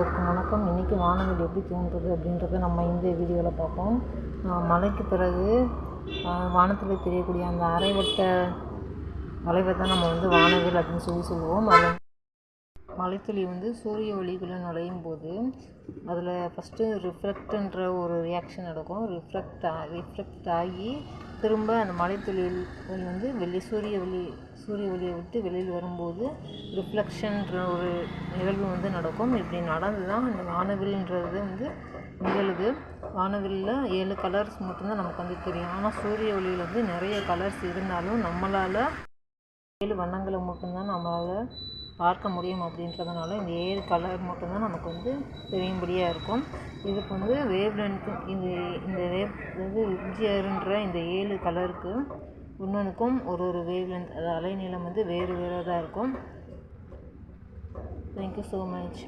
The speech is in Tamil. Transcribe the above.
அனைவருக்கும் வணக்கம். இன்றைக்கி வானவில் எப்படி தோன்றுறது அப்படின்றத நம்ம இந்த வீடியோவில் பார்ப்போம். மலைக்கு மழைக்கு பிறகு வானத்தில் தெரியக்கூடிய அந்த அரைவட்ட வளைவை தான் நம்ம வந்து வானவில் அப்படின்னு சொல்லி சொல்லுவோம். அதில் மலைத்துளி வந்து சூரிய ஒளிக்குள்ளே நுழையும் போது அதில் ஃபஸ்ட்டு ரிஃப்ளெக்ட்ன்ற ஒரு ரியாக்ஷன் நடக்கும். ரிஃப்ளெக்ட் ரிஃப்ளெக்ட் ஆகி திரும்ப அந்த மழைத்துளியில் வந்து வெளி சூரிய ஒளி சூரிய ஒளியை விட்டு வெளியில் வரும்போது ரிஃப்ளெக்ஷன்ற ஒரு நிகழ்வு வந்து நடக்கும். இப்படி நடந்து தான் அந்த வானவில்ன்றது வந்து நிகழுது. வானவில்ல ஏழு கலர்ஸ் மட்டும்தான் நமக்கு வந்து தெரியும். ஆனால் சூரிய ஒளியில் வந்து நிறைய கலர்ஸ் இருந்தாலும் நம்மளால் ஏழு வண்ணங்களை மட்டும்தான் நம்மளால் பார்க்க முடியும் அப்படின்றதுனால இந்த ஏழு கலர் மட்டும்தான் நமக்கு வந்து தெரியும்படியாக இருக்கும். இதுக்கு வந்து வேவ் லென்த்து இந்த இந்த வேவ் இது விஜிஆர்ன்ற இந்த ஏழு கலருக்கு இன்னொன்றுக்கும் ஒரு ஒரு வேவ் லென்த் அது அலைநீளம் வந்து வேறு வேறதாக தான் இருக்கும் தேங்க்யூ ஸோ மச்